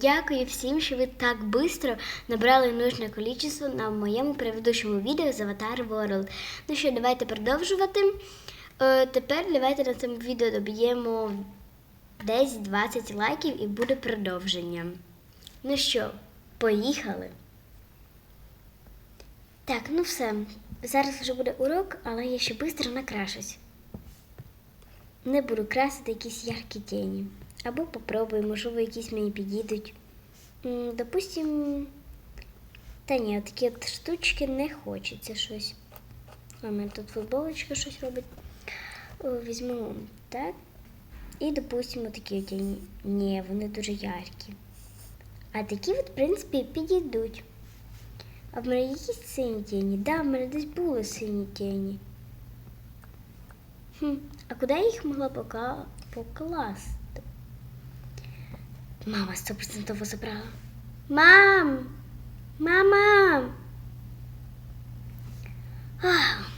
Дякую всім, що ви так швидко набрали нужне количество на моєму предыдущому відео з Avatar World. Ну що, давайте продовжувати. Е, тепер давайте на цьому відео доб'ємо десь 20 лайків і буде продовження. Ну що, поїхали. Так, ну все. Зараз вже буде урок, але я ще швидко накрашусь. Не буду красити якісь яркі тіні. Або попробую, можливо, якісь мені підійдуть. Допустим, та ні, такі от штучки не хочеться щось. А мене тут футболочка щось робить. Візьму так. І, допустимо, такі от. Ні, вони дуже яркі. А такі, от, в принципі, підійдуть. А в мене якісь сині тіні? Да, в мене десь були сині тіні. Хм, а куди я їх могла покласти? Мама стопроцентово забрала. Мам! Мама! Ах,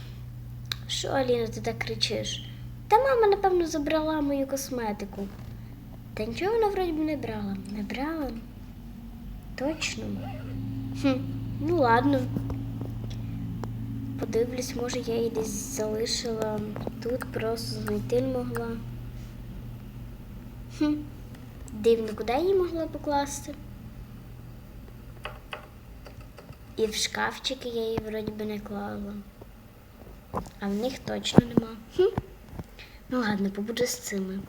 що, Аліна, ти так кричиш? Та мама, напевно, забрала мою косметику. Та нічого вона вроді не брала. Не брала? Точно. Хм, ну ладно. Подивлюсь, може я її десь залишила тут, просто знайти не могла. Хм. Дивно, куди її могла покласти? І в шкафчики я її вроді би не клала. А в них точно нема. Хм. Ну ладно, побуду з цими.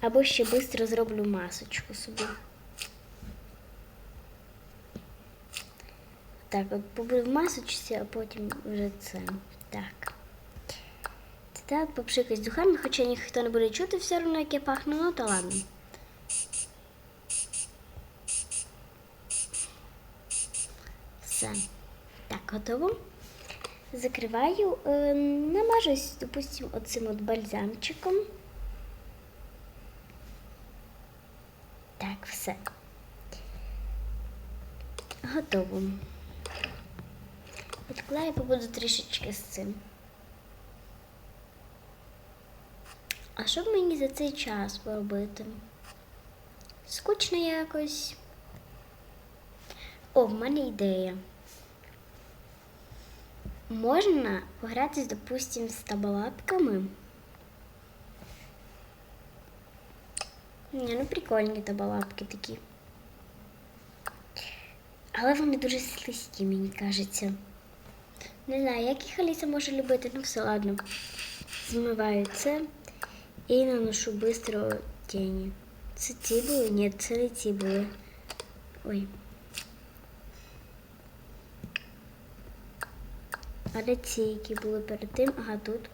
Або ще швидко зроблю масочку собі. Так, от побуду в масочці, а потім вже це. Так. Так, попшикать духами, хоча ніхто не буде чути все одно, як я пахну, ну то ладно. Все. Так, готово. Закриваю, е, намажусь, допустим, оцим от бальзамчиком. Так, все. Готово. Відклаю, побуду трішечки з цим. А що б мені за цей час поробити? Скучно якось. О, в мене ідея. Можна погратись, допустим, з табалапками. Ні, ну прикольні табалапки такі. Але вони дуже слизькі, мені кажеться. Не знаю, як їх Аліса може любити, ну все, ладно. Змиваю це. І наношу быстро тіні. Це ці були? Ні, це не ці були. Ой. А ці, які були перед тим? Ага, тут.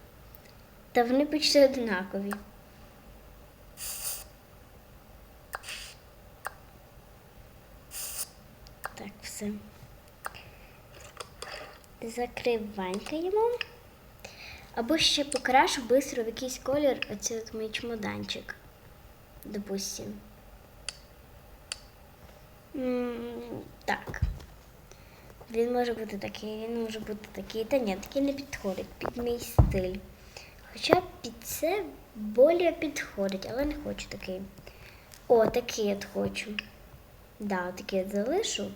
Та вони почти однакові. Так, все. Закриванькаємо. Або ще покрашу швидко в якийсь колір оцей от мій чемоданчик. Допустим. Так. Він може бути такий, він може бути такий. Та ні, такий не підходить під мій стиль. Хоча під це більше підходить, але не хочу такий. О, такий от хочу. Да, такий от залишу.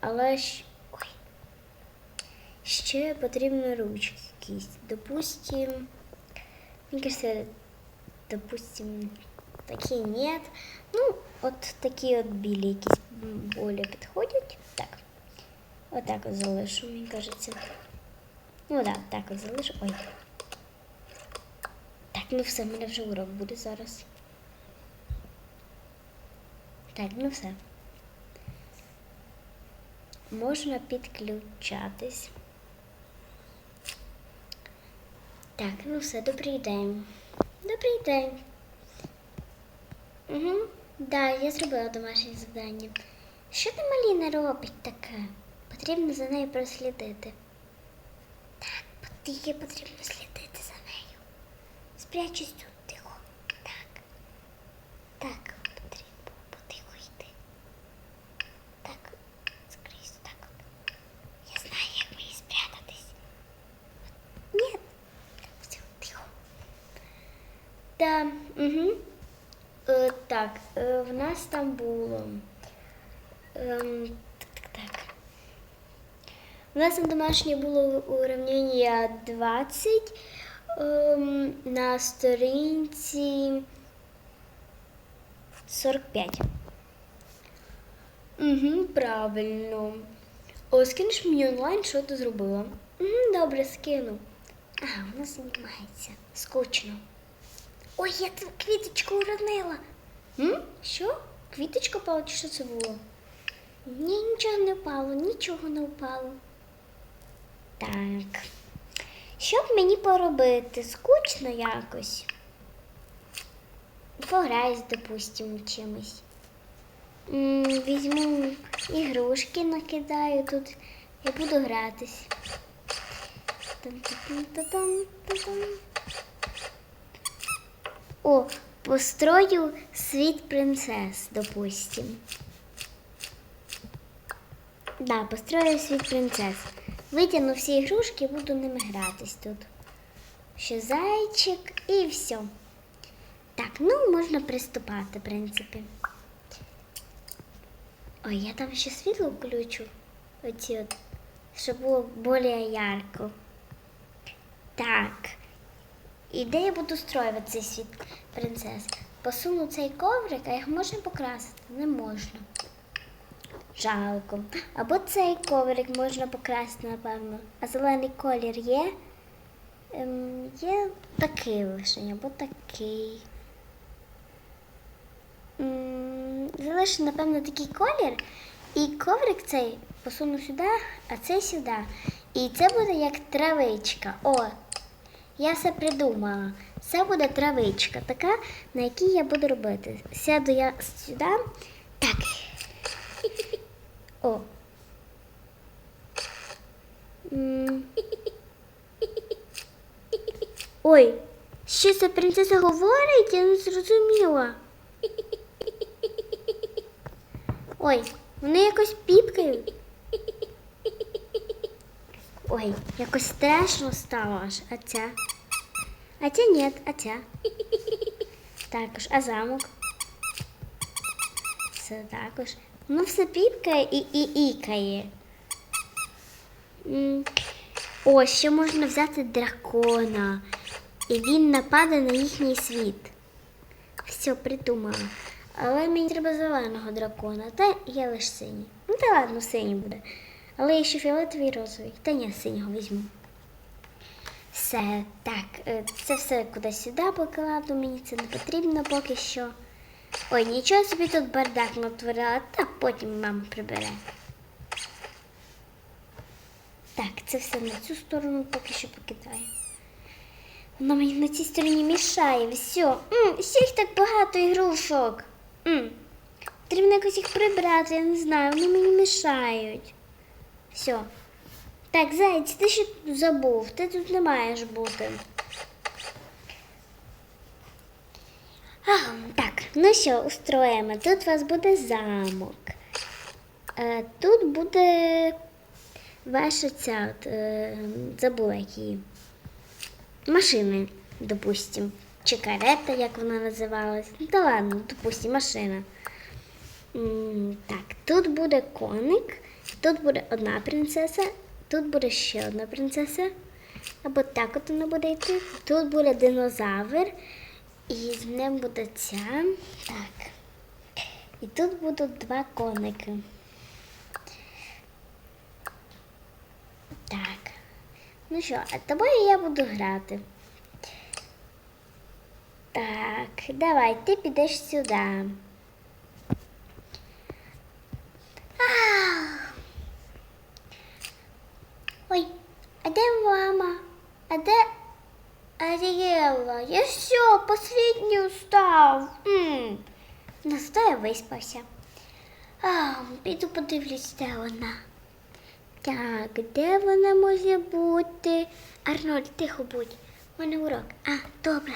Але ж. Ой. Ще потрібно ручки якісь. Допустим, мне кажется, допустим, такие нет. Ну, от такі от білі якісь более підходять. Так. Отак от залишу, мені кажеться. Ну так, так от залишу. Ой. Так, ну все, в мене вже урок буде зараз. Так, ну все. Можна підключатись. Так, ну все, добрий день. Добрий день. Угу. Да, я зробила домашнє завдання. Що там Аліна робить таке? Потрібно за нею прослідити. Так, її потрібно слідити за нею. Спрячусь тут тихо. Так. Так, потрібно потихо йти. Так, скрізь так. от. Я знаю, як мені спрятатись. Да, угу. Е, так, е, в нас там було. Ем, так, так. У нас на домашнє було уравнення 20 ем, на сторінці 45. Угу, правильно. О, скинеш мені онлайн, що ти зробила? Угу, добре, скину. А, вона знімається. Скучно. Ой, я ту квіточку уронила. М? Що? Квіточка впала, чи що це було? Ні, нічого не впало, нічого не впало. Так. Що б мені поробити? Скучно якось. Пограюсь, допустимо, чимось. М, Візьму ігрушки, накидаю тут і буду гратись. Там-там-там-там-там. О, построю світ принцес, допустим. Да, построю світ принцес. Витягну всі ігрушки буду ними гратись тут. Ще зайчик і все. Так, ну можна приступати, в принципі. Ой, я там ще світло включу. Оці от, щоб було більш ярко. Так. І де я буду строювати цей світ принцес? Посуну цей коврик, а його можна покрасити? Не можна. Жалко. Або цей коврик можна покрасити, напевно. А зелений колір є? Ем, є такий лише, або такий. М, Залишу, напевно, такий колір. І коврик цей посуну сюди, а цей сюди. І це буде як травичка. О, я все придумала. Це буде травичка, така, на якій я буду робити. Сяду я сюди. Так. О. Ой, що ця принцеса говорить? Я не зрозуміла. Ой, вони якось піпкають. Ой, якось страшно стало аж. А ця? А ця ні, а ця. Також, а замок? Це також. Ну, все піпкає і, і ікає. О, ще можна взяти дракона. І він нападе на їхній світ. Все, придумала. Але мені треба зеленого дракона, та є лише синій. Ну та ладно, синій буде. Але є ще фіолетовий розовий. Та ні, синього візьму. Все, так, е, це все кудись сюди покладу, мені це не потрібно поки що. Ой, нічого собі тут бардак натворила, та потім мама прибере. Так, це все на цю сторону поки що покидаю. Воно мені на цій стороні мішає, все. М, ще їх так багато ігрушок. М, Потрібно якось їх прибрати, я не знаю, вони мені мішають. Все. Так, зайць, ти тут забув? Ти тут не маєш бути. А, так, ну що, устроїмо. Тут у вас буде замок. Е, тут буде ваша ця, е, забула які. Машини, допустим. Чи карета, як вона називалась. Ну, та ладно, допустим, машина. Так, тут буде коник, тут буде одна принцеса, тут буде ще одна принцеса. Або так от вона буде йти. Тут буде динозавр, і з ним буде ця. Так. І тут будуть два коники. Так. Ну що, а тобою я буду грати. Так, давай, ти підеш сюди. Ах. Ой, а де мама? А де Арієла? Я все, последній устав. М. Ну, сто я виспався. А, піду подивлюсь, де вона. Так, де вона може бути? Арнольд, тихо будь. У мене урок. А, добре.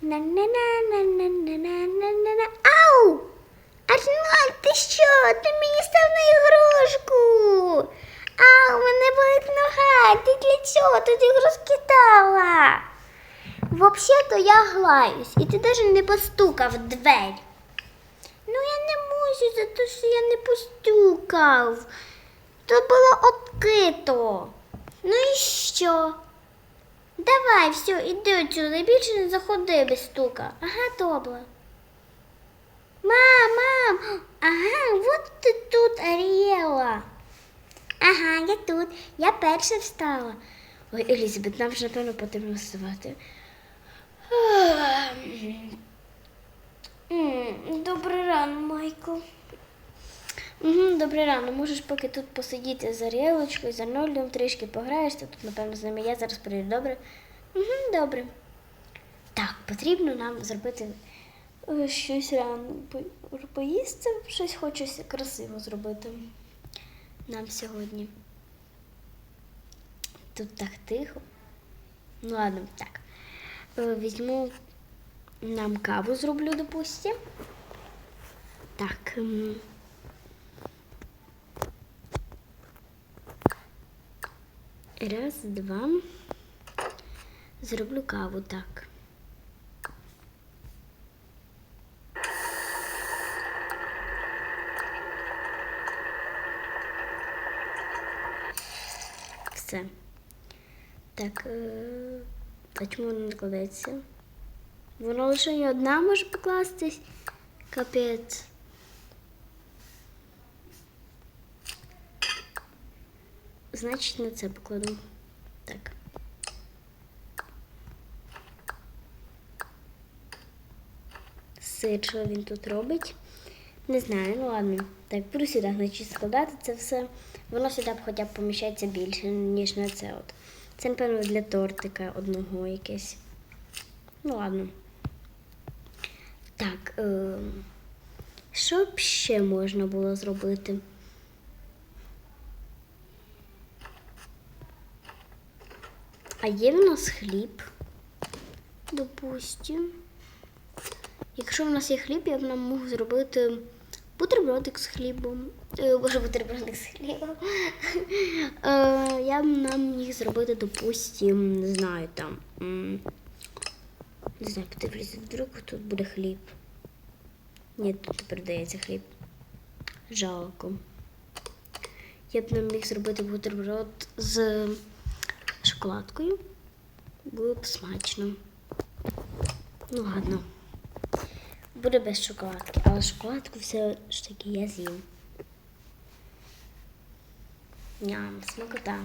На-на-на-на-на-на-на-на-на. Ау! Арнольд, ти що? Ти мені став на ігрушку. А, у мене болить нога. Ти для чого тут ігрушки дала? Взагалі-то я глаюсь, і ти навіть не постукав в двері. Ну я не можу за те, що я не постукав. То було відкрито. Ну і що? Давай, все, іди отсюди, більше не заходи без стука. Ага, добре. Мам, мам, ага, от ти тут, Аріела. Ага, я тут. Я перша встала. Ой, Елізабет, нам вже напевно потрібно вставати. Добрий рано, Майкл. Угу, добрий рано. Можеш поки тут посидіти за Аріелочкою, за Арнольдом, трішки пограєшся. Тут, напевно, з ними я зараз прийду. Добре? Угу, добре. Так, потрібно нам зробити е, щось рано поїсти, щось хочеться красиво зробити нам сьогодні. Тут так тихо. Ну ладно, так. Е, Візьму нам каву зроблю, допустим. Так. ем. Раз, два. Зроблю каву так. Все. Так, е, а чому не кладеться? Воно лише не одна може покластись. Капець. Значить, на це покладу. Так. Сир, що він тут робить? Не знаю, ну ладно. Так, буду сюди, значить, складати це все. Воно сюди хоча б поміщається більше, ніж на це от. Це, напевно, для тортика одного якесь. Ну ладно. Так, е, що б ще можна було зробити? А є в нас хліб, допустим. Якщо в нас є хліб, я б нам мог зробити бутербродик з хлібом. Е, Боже, бутербродик з хлібом. Е, я б нам міг зробити, допустим, не знаю, там. Не знаю, подивлюся, вдруг тут буде хліб. Ні, тут не передається хліб. Жалко. Я б нам міг зробити бутерброд з шоколадкою. Було б смачно. Ну ладно. Буде без шоколадки, але шоколадку все ж таки я з'їм. Ням, смакота.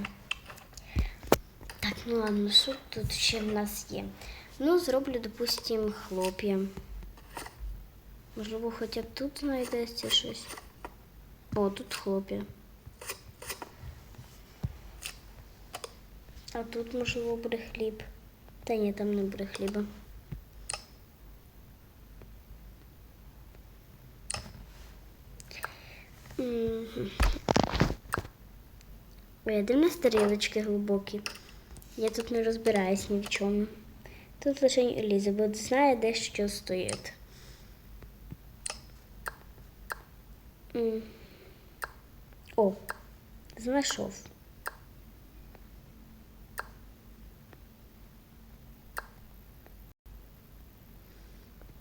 Так, ну ладно, що тут ще в нас є? Ну, зроблю, допустим, хлоп'я. Можливо, хоча б тут знайдеться щось. О, тут хлоп'я. А тут, можливо, буде хліб. Та ні, там не буде хліба. Ой, де в нас глибокі? Я тут не розбираюсь ні в чому. Тут лише Елізабет знає, де що стоїть. О, знайшов.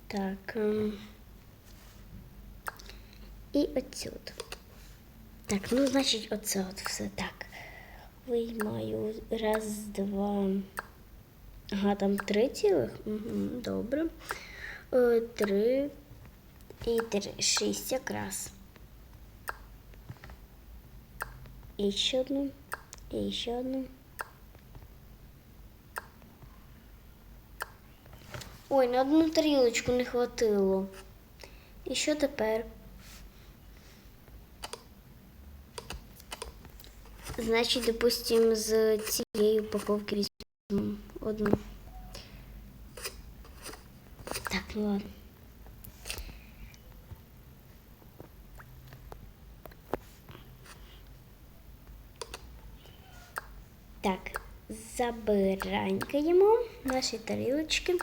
Так. ем. І отсюд. Так, ну, значить, оце от все так. Виймаю. Раз, два. Ага, там три цілих. Угу, добре. Е, три і три. Шість якраз. І ще одну. І ще одну. Ой, на одну тарілочку не хватило. І що тепер? Значить, допустим, з цієї упаковки одну. Так, ну ладно. Так, забиранькаємо наші тарілочки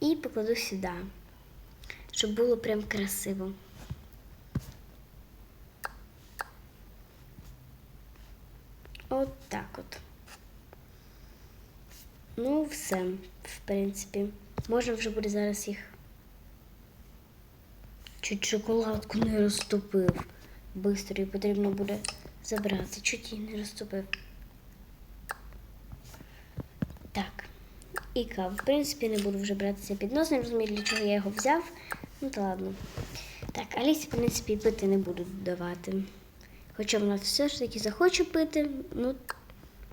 і покладу сюди, щоб було прям красиво. От так от. Ну, все, в принципі. Можна вже буде зараз їх. Чуть шоколадку не розтопив. Бистро і потрібно буде забрати. Чуть її не розтопив. Так. І кав. В принципі, не буду вже братися під нос, не розумію, для чого я його взяв. Ну то ладно. Так, Алісі, в принципі, пити не буду давати. Хоча вона все ж таки захоче пити, ну,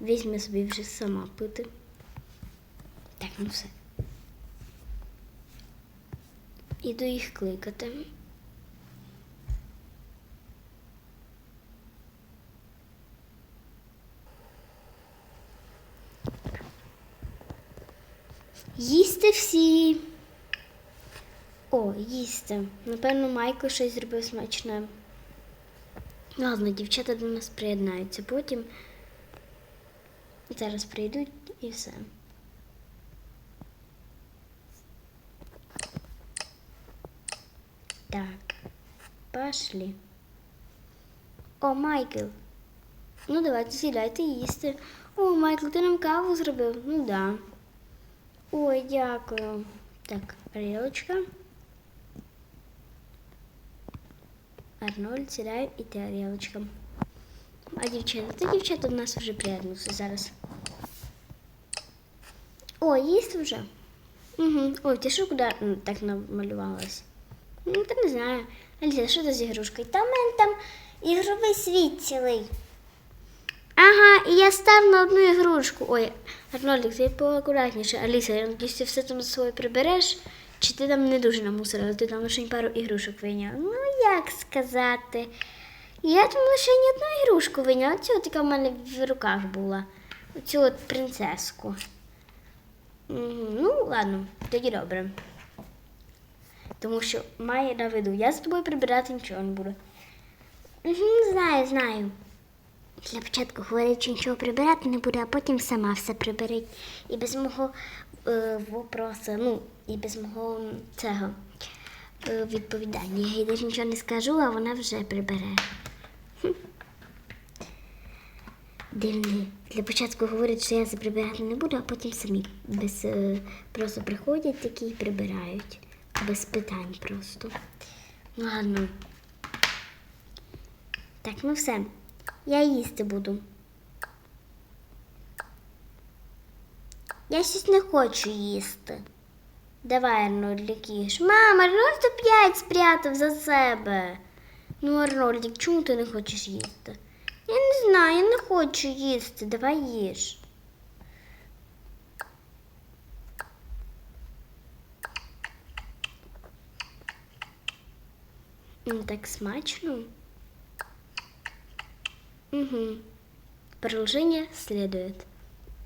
візьме собі вже сама пити. Так, ну все. Іду їх кликати. Їсти всі. О, їсти. Напевно, Майко щось зробив смачне. Ладно, дівчата до нас приєднаються потім. Зараз прийдуть і все. Так, пошли. О, Майкл. Ну, давайте сідайте їсти. О, Майкл, ти нам каву зробив? Ну да. Ой, дякую. Так, тарілочка. Арнольд, сідай і тарілочка. А дівчата, та дівчата до нас вже приєднуються зараз. О, їсти вже? Угу. Ой, ти що куди м, так намалювалась? Ну, та не знаю. Аліса, що це з ігрушкою? Та в мене там ігровий світ цілий. Ага, і я став на одну ігрушку. Ой, Арнольдик, ти поакуратніше. Аліса, я надіюсь, ти все там за собою прибереш, чи ти там не дуже намусорила, ти там лише пару ігрушок вийняла. Ну, як сказати. Я там лише ні одну ігрушку вийняла, цю така в мене в руках була. Оцю от принцеску. Ну, ладно, тоді добре. Тому що має на виду, я з тобою прибирати нічого не буду. Знаю, знаю. Для початку говорить, що нічого прибирати не буде, а потім сама все приберить. І без мого е, вопроса, ну, і без мого цього е, відповідання. Я їй навіть нічого не скажу, а вона вже прибере. Хм. Для початку говорить, що я це прибирати не буду, а потім самі без е, просто приходять такі і прибирають. Без питань просто. Ну, ладно. Так, ну все. Я їсти буду. Я щось не хочу їсти. Давай, Арнольдик, їж. Мама, Арнольд опять спрятав за себе. Ну, Арнольдик, чому ти не хочеш їсти? Я не знаю, я не хочу їсти. Давай їж. Ну, так смачно. Угу. Продолжение следует.